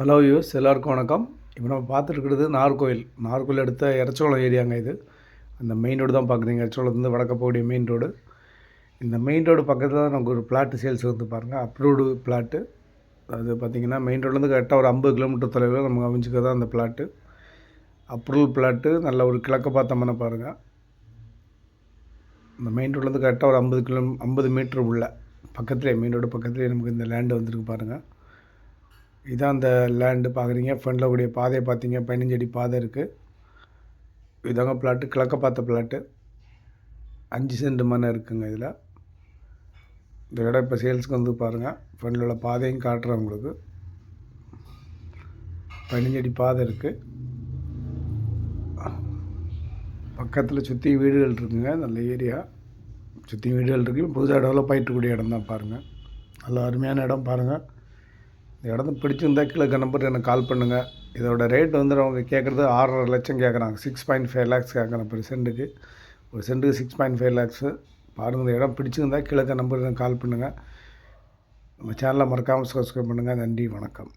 Hello use எல்லாருக்கும் வணக்கம். இப்போ நம்ம பார்த்துருக்கிறது நார்கோயில் நார்கோயில் அடுத்த எரச்சோளம் ஏரியாங்க இது. அந்த மெயின் ரோடு தான் பார்க்குறீங்க. இறச்சோளத்துலேருந்து வடக்க போகக்கூடிய மெயின் ரோடு இந்த மெயின் ரோடு பக்கத்தில் தான் நமக்கு ஒரு பிளாட்டு சேல்ஸ் வந்து பாருங்கள் அப்ரூவ்டு பிளாட்டு அது பார்த்திங்கன்னா மெயின் ரோட்லேருந்து கரெக்டாக ஒரு ஐம்பது கிலோமீட்டர் தொலைவில் நமக்கு அமைஞ்சிக்க தான் அந்த பிளாட்டு அப்ரூவல் பிளாட்டு நல்ல ஒரு கிழக்க பார்த்தோம்னா பாருங்கள் இந்த மெயின் ரோட்லேருந்து கரெக்டாக ஒரு ஐம்பது கிலோ ஐம்பது மீட்ரு உள்ள பக்கத்துலேயே மெயின் ரோடு பக்கத்துலேயே நமக்கு இந்த லேண்டு வந்துருக்கு பாருங்கள் இதான் அந்த லேண்டு பார்க்குறீங்க ஃப்ரண்டில் கூடிய பாதையை பார்த்தீங்க பதினஞ்சு அடி பாதை இருக்குது இதாங்க பிளாட்டு கிழக்க பார்த்த பிளாட்டு அஞ்சு சென்ட் மனை இருக்குங்க இதில். இந்த இடம் இப்போ சேல்ஸ்க்கு வந்து பாருங்கள் ஃப்ரண்டில் உள்ள பாதையும் காட்டுறேன் உங்களுக்கு. பதினஞ்சு அடி பாதை இருக்குது பக்கத்தில் சுற்றி வீடுகள் இருக்குங்க. நல்ல ஏரியா சுற்றி வீடுகள் இருக்குது புதுசாக டெவலப் ஆகிட்டு கூடிய இடம் தான் பாருங்கள் நல்ல அருமையான இடம் பாருங்கள் இந்த இடத்த பிடிச்சிருந்தா கீழே நம்பர் எனக்கு கால் பண்ணுங்கள் இதோட ரேட் வந்து அவங்க கேட்குறது ஆறரை லட்சம் கேட்குறாங்க. சிக்ஸ் பாயிண்ட் ஃபைவ் லேக்ஸ் கேட்குறேன் ஒரு சென்ட்டுக்கு ஒரு சென்ட்டுக்கு சிக்ஸ் பாயிண்ட் ஃபைவ் லேக்ஸு பாருங்கள் இந்த இடம் பிடிச்சிருந்தா கீழே நம்பர் எனக்கு கால் பண்ணுங்கள் நம்ம சேனலை மறக்காமல் சப்ஸ்கிரைப் பண்ணுங்கள் நன்றி வணக்கம்.